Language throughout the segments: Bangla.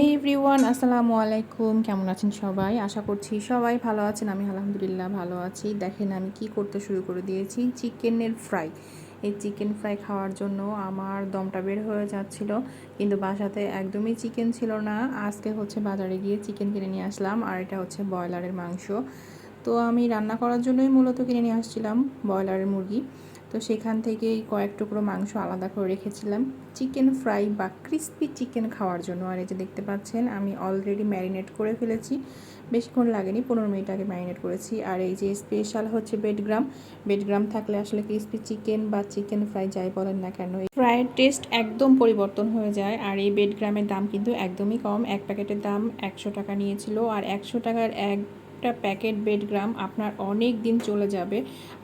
এই এভরিওয়ান আসসালামু আলাইকুম। কেমন আছেন সবাই? আশা করছি সবাই ভালো আছেন। আমি আলহামদুলিল্লাহ ভালো আছি। দেখেন আমি কি করতে শুরু করে দিয়েছি। চিকেনের ফ্রাই। এই চিকেন ফ্রাই খাওয়ার জন্য আমার দমটা বের হয়ে যাচ্ছিল। কিন্তু বাসাতে একদমই চিকেন ছিল না। আজকে হচ্ছে বাজারে গিয়ে চিকেন কিনে নিয়ে আসলাম। আর এটা হচ্ছে ব্রয়লারের মাংস। তো আমি রান্না করার জন্যই মূলত কিনে নিয়ে আসছিলাম ব্রয়লারের মুরগি। তো সেখান থেকেই কয়েক টুকরো মাংস আলাদা করে রেখেছিলাম। চিকেন ফ্রাই বা ক্রিস্পি চিকেন খাওয়ার জন্য। আর এই যে দেখতে পাচ্ছেন, আমি অলরেডি ম্যারিনেট করে ফেলেছি। বেশিক্ষণ লাগেনি, পনেরো মিনিট আগে ম্যারিনেট করেছি। আর এই যে স্পেশাল হচ্ছে বেডগ্রাম বেডগ্রাম থাকলে আসলে ক্রিস্পি চিকেন বা চিকেন ফ্রাই যাই বলেন না কেন, এই ফ্রাইয়ের টেস্ট একদম পরিবর্তন হয়ে যায়। আর এই বেডগ্রামের দাম কিন্তু একদমই কম। এক প্যাকেটের দাম একশো টাকা নিয়েছিল। আর একশো টাকার এক একটা প্যাকেট বেডগ্রাম আপনার অনেক দিন চলে যাবে।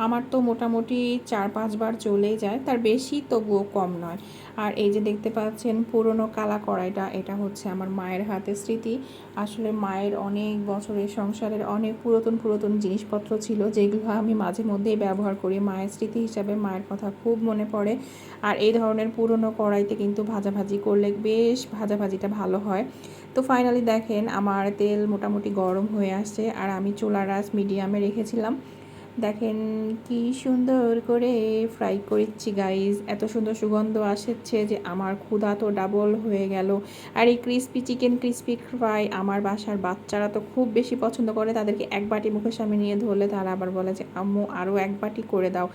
আমার তো মোটামুটি চার পাঁচবার চলেই যায়, তার বেশি তবুও কম নয়। আর এই যে দেখতে পাচ্ছেন পুরনো কালা কড়াইটা, এটা হচ্ছে আমার মায়ের হাতে স্মৃতি। আসলে মায়ের অনেক বছরের সংসারের অনেক পুরাতন পুরাতন জিনিসপত্র ছিল, যেগুলো আমি মাঝে মধ্যেই ব্যবহার করি। মায়ের স্মৃতি হিসাবে মায়ের কথা খুব মনে পড়ে। আর এই ধরনের পুরনো কড়াইতে কিন্তু ভাজাভাজি করলে বেশ ভাজাভাজিটা ভালো হয়। তো ফাইনালি দেখেন, আমার তেল মোটামুটি গরম হয়ে আসছে আর আমি চুলার রাস মিডিয়ামে রেখেছিলাম। দেখেন কি সুন্দর করে ফ্রাই করেছি গাইজ এত সুন্দর সুগন্ধ আসছে যে আমার ক্ষুধা তো ডাবল হয়ে গেল। আর এই ক্রিস্পি চিকেন ক্রিস্পি ফ্রাই আমার বাসার বাচ্চারা তো খুব বেশি পছন্দ করে। তাদেরকে এক বাটি মুখের সামনে নিয়ে ধরলে তারা আবার বলে যে, আম্মু আরও এক বাটি করে দাও।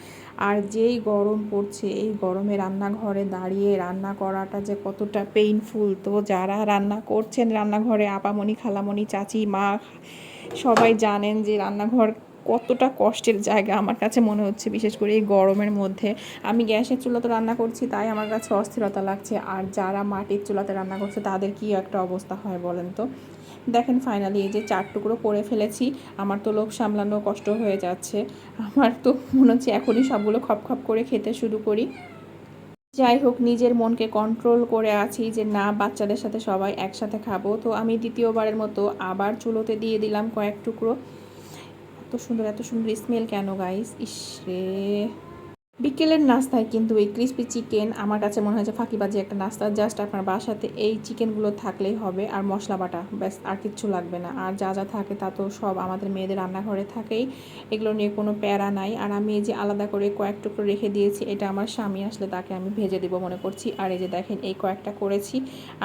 আর যেই গরম পড়ছে, এই গরমে রান্নাঘরে দাঁড়িয়ে রান্না করাটা যে কতটা পেইনফুল তো যারা রান্না করছেন রান্নাঘরে, আপামনি, খালামনি, চাচি, মা, সবাই জানেন যে রান্নাঘর কতটা কষ্টের জায়গা আমার কাছে মনে হচ্ছে, বিশেষ করে এই গরমের মধ্যে। আমি গ্যাসের চুলাতে রান্না করছি, তাই আমার কাছে অস্থিরতা লাগছে। আর যারা মাটির চুলাতে রান্না করছে, তাদের কি একটা অবস্থা হয় বলেন তো? দেখেন ফাইনালি এই যে চার টুকরো করে ফেলেছি, আমার তো লোক সামলানো কষ্ট হয়ে যাচ্ছে। আমার তো মনে হচ্ছে এখনই সবগুলো খপ খপ করে খেতে শুরু করি। যাই হোক, নিজের মনকে কন্ট্রোল করে আছি যে না, বাচ্চাদের সাথে সবাই একসাথে খাব। তো আমি দ্বিতীয়বারের মতো আবার চুলোতে দিয়ে দিলাম কয়েক টুকরো। সুন্দর এত সুন্দর স্মেল কেন গাইস ইস রে। বিকেলের নাস্তায় কিন্তু এই ক্রিসপি চিকেন আমার কাছে মনে হয় যে ফাঁকিবাজি একটা নাস্তা। জাস্ট আপনার বাসাতে এই চিকেনগুলো থাকলেই হবে আর মশলা বাটা, ব্যাস, আর কিচ্ছু লাগবে না। আর যা যা থাকে তা তো সব আমাদের মেয়েদের রান্নাঘরে থাকেই। এগুলো নিয়ে কোনো প্যারা নাই। আর আমি এই যে আলাদা করে কয়েক টুকরো রেখে দিয়েছি, এটা আমার স্বামী আসলে তাকে আমি ভেজে দেবো মনে করছি। আর এই যে দেখেন, এই কয়েকটা করেছি,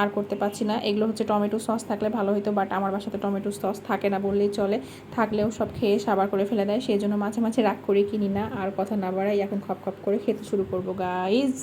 আর করতে পারছি না। এগুলো হচ্ছে টমেটো সস থাকলে ভালো হতো বাট আমার বাসাতে টমেটো সস থাকে না বললেই চলে। থাকলেও সব খেয়ে সাবার করে ফেলে দেয়। সেই জন্য মাঝে মাঝে রাগ করে কিনি না, আর কথা না বাড়াই এখন খপ খপ করে খেতে শুরু করব গাইজ